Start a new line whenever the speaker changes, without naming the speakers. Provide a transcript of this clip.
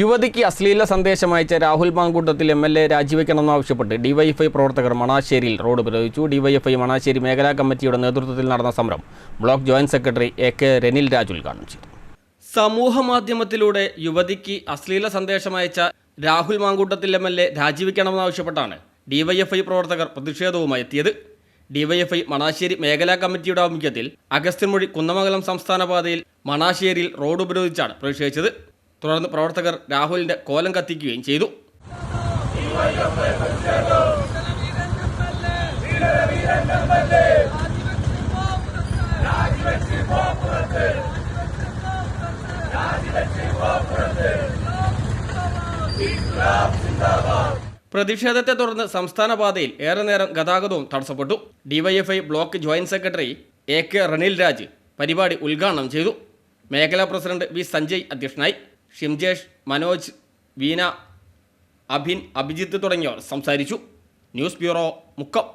യുവതിക്ക് അശ്ലീല സന്ദേശം അയച്ച Rahul Mamkootathil M L A രാജിവെക്കണമെന്നാവശ്യപ്പെട്ട് DYFI പ്രവർത്തകർ മണാശ്ശേരിയിൽ റോഡ് ഉപരോധിച്ചു. ഡിവൈഎഫ്ഐ മണാശ്ശേരി മേഖലാ കമ്മിറ്റിയുടെ നേതൃത്വത്തിൽ നടന്ന സമരം block joint secretary A K Ranil Raj ഉദ്ഘാടനം ചെയ്തു. സമൂഹ മാധ്യമത്തിലൂടെ യുവതിക്ക് അശ്ലീല സന്ദേശം അയച്ച Rahul Mamkootathil M L A രാജിവെക്കണമെന്നാവശ്യപ്പെട്ടാണ് DYFI പ്രവർത്തകർ പ്രതിഷേധവുമായി എത്തിയത്. ഡിവൈഎഫ്ഐ മണാശ്ശേരി മേഖലാ കമ്മിറ്റിയുടെ ആഭിമുഖ്യത്തിൽ അഗസ്ത്യൻമൊഴി കുന്നമംഗലം സംസ്ഥാന പാതയിൽ മണാശ്ശേരിയിൽ റോഡ് ഉപരോധിച്ചാണ് പ്രതിഷേധിച്ചത്. തുടർന്ന് പ്രവർത്തകർ രാഹുലിന്റെ കോലം കത്തിക്കുകയും ചെയ്തു. പ്രതിഷേധത്തെ തുടർന്ന് സംസ്ഥാന പാതയിൽ ഏറെ നേരം ഗതാഗതവും തടസ്സപ്പെട്ടു. DYFI block joint secretary A K Ranil Raj പരിപാടി ഉദ്ഘാടനം ചെയ്തു. മേഖലാ പ്രസിഡന്റ് വി സഞ്ജയ് അധ്യക്ഷനായി. ഷിംജേഷ് മനോജ് വീന അഭിൻ അഭിജിത്ത് തുടങ്ങിയവർ സംസാരിച്ചു. News bureau Mukkam.